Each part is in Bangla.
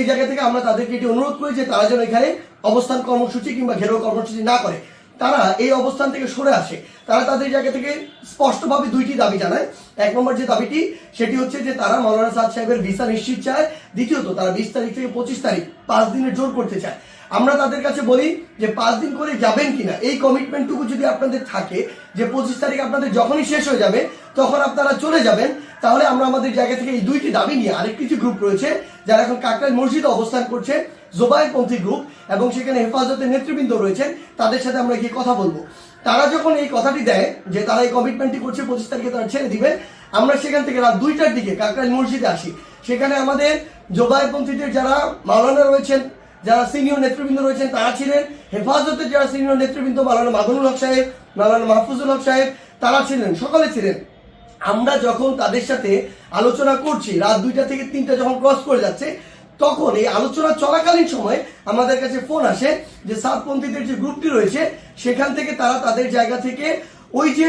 এই জায়গা থেকে আমরা তাদেরকে এটি অনুরোধ করি যে তারা যেন এখানে অবস্থান কর্মসূচি কিংবা ঘেরাও কর্মসূচি না করে। তারা এই অবস্থান থেকে সরে আসে। তারা তাদের জায়গা থেকে স্পষ্টভাবে দুইটি দাবি জানায়। এক নম্বর যে দাবিটি, সেটি হচ্ছে যে তারা মৌলানা সাদ সাহেবের ভিসা নিশ্চিত চায়। দ্বিতীয়ত, তারা বিশ তারিখ থেকে পঁচিশ তারিখ পাঁচ দিনের জোর করতে চায়। আমরা তাদের কাছে বলি যে পাঁচ দিন করে যাবেন কিনা, এই কমিটমেন্টটুকু যদি আপনাদের থাকে, যে পঁচিশ তারিখ আপনাদের যখনই শেষ হয়ে যাবে, তখন আপনারা চলে যাবেন। তাহলে আমরা আমাদের জায়গা থেকে এই দুইটি দাবি নিয়ে আরেকটি যে গ্রুপ রয়েছে, যারা এখন কাকরাইল মসজিদে অবস্থান করছে জোবাইরপন্থী গ্রুপ এবং সেখানে হেফাজতের নেতৃবৃন্দ রয়েছেন। তাদের সাথে আমরা গিয়ে কথা বলব। তারা যখন এই কথাটি দেয় যে তারা এই কমিটমেন্টটি করছে, পঁচিশ তারিখে তারা ছেড়ে দিবে, আমরা সেখান থেকে রাত দুইটার দিকে কাকরাইল মসজিদে আসি। সেখানে আমাদের জোবাইরপন্থীদের যারা মাওলানা রয়েছেন, যারা সিনিয়র নেতৃবৃন্দ রয়েছেন, তারা ছিলেন হেফাজতের যারা সিনিয়র নেতৃবৃন্দ, মাওলানা মাদুনুল হক সাহেব, মাওলানা মাহফুজুল হক সাহেব, তারা ছিলেন, সকলে ছিলেন। আমরা যখন তাদের সাথে আলোচনা করছি, রাত দুইটা থেকে তিনটা যখন ক্রস করে যাচ্ছে, তখন এই আলোচনা চলাকালীন সময় আমাদের কাছে ফোন আসে যে সাতপন্থীদের যে গ্রুপটি রয়েছে, সেখান থেকে তারা তাদের জায়গা থেকে ওই যে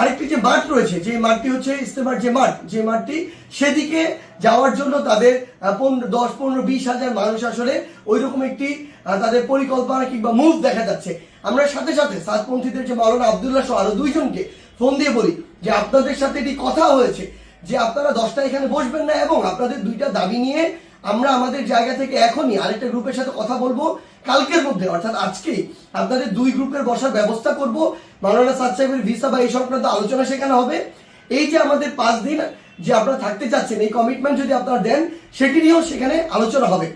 আরেকটি যে মাঠ রয়েছে, যে মাঠটি হচ্ছে ইস্তেমার যে মাঠ, যে মাঠটি সেদিকে যাওয়ার জন্য তাদের পনেরো দশ, পনেরো, বিশ হাজার মানুষ আসলে ওই রকম একটি তাদের পরিকল্পনা কিংবা মুভ দেখা যাচ্ছে। আমরা সাথে সাথে সাতপন্থীদের যে মাওলানা আবদুল্লাহ সহ আরও দুইজনকে ফোন দিয়ে বলি যে আপনাদের সাথে এটি কথা হয়েছে যে আপনারা দশটা এখানে বসবেন না এবং আপনাদের দুইটা দাবি নিয়ে আমরা আমাদের জায়গা থেকে এখনই আরেকটা গ্রুপের সাথে কথা বলব কালকের মধ্যে অর্থাৎ আজকেই আপনাদের দুই গ্রুপের বসার ব্যবস্থা করব। মাওলানা সাদ সাহেবের ভিসা বা এই সংক্রান্ত আলোচনা সেখানে হবে। এই যে আমাদের পাঁচ দিন যে আপনারা থাকতে চাচ্ছেন এই কমিটমেন্ট যদি আপনারা দেন সেটি নিয়েও সেখানে আলোচনা হবে।